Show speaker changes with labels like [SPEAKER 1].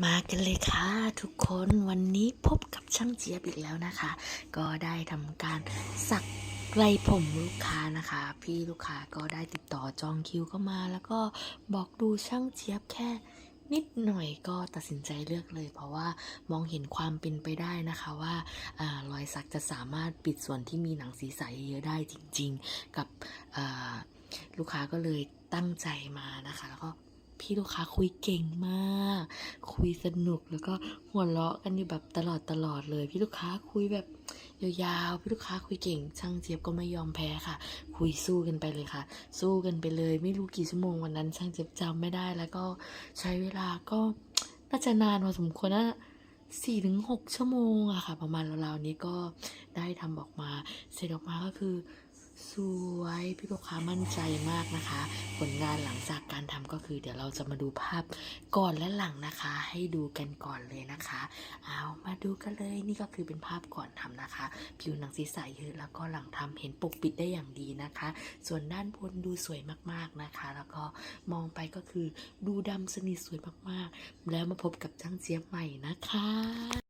[SPEAKER 1] มากันเลยค่ะทุกคนวันนี้พบกับช่างเจี๊ยบอีกแล้วนะคะ ก็ได้ทำการสักไรผมลูกค้านะคะ พี่ลูกค้าก็ได้ติดต่อจองคิวเข้ามา แล้วก็บอกดูช่างเจี๊ยบแค่นิดหน่อยก็ตัดสินใจเลือกเลย เพราะว่ามองเห็นความเป็นไปได้นะคะว่าอรอยสักจะสามารถปิดส่วนที่มีหนังศีรษะเยอะได้จริง ๆ กับลูกค้าก็เลยตั้งใจมานะคะ แล้วก็ พี่ลูกค้าคุยเก่งมาก คุยสนุกแล้วก็หัวเราะกันอยู่แบบตลอดตลอดเลย พี่ลูกค้าคุยแบบยาวๆพี่ลูกค้าคุยเก่ง ช่างเจี๊ยบก็ไม่ยอมแพ้ค่ะ คุยสู้กันไปเลยค่ะ สู้กันไปเลย ไม่รู้กี่ชั่วโมงวันนั้น ช่างเจี๊ยบจำไม่ได้แล้วก็ใช้เวลาก็น่าจะนานพอสมควรนะสี่ถึงหกชั่วโมงอะค่ะ ประมาณราวๆนี้ก็ได้ทำออกมา เสร็จออกมาก็คือ สวยพี่ลูกค้ามั่นใจมากนะคะ ผลงานหลังจากการทำก็คือ เดี๋ยวเราจะมาดูภาพก่อนและหลังนะคะ ให้ดูกันก่อนเลยนะคะ เอามาดูกันเลยนี่ก็คือเป็นภาพก่อนทำนะคะ ผิวหนังศีรษะเยอะแล้วก็หลังทำเห็นปกปิดได้อย่างดีนะคะ ส่วนด้านบนดูสวยมากๆนะคะ แล้วก็มองไปก็คือดูดำสนิทสวยมากๆ แล้วมาพบกับช่างเจี๊ยบใหม่นะคะ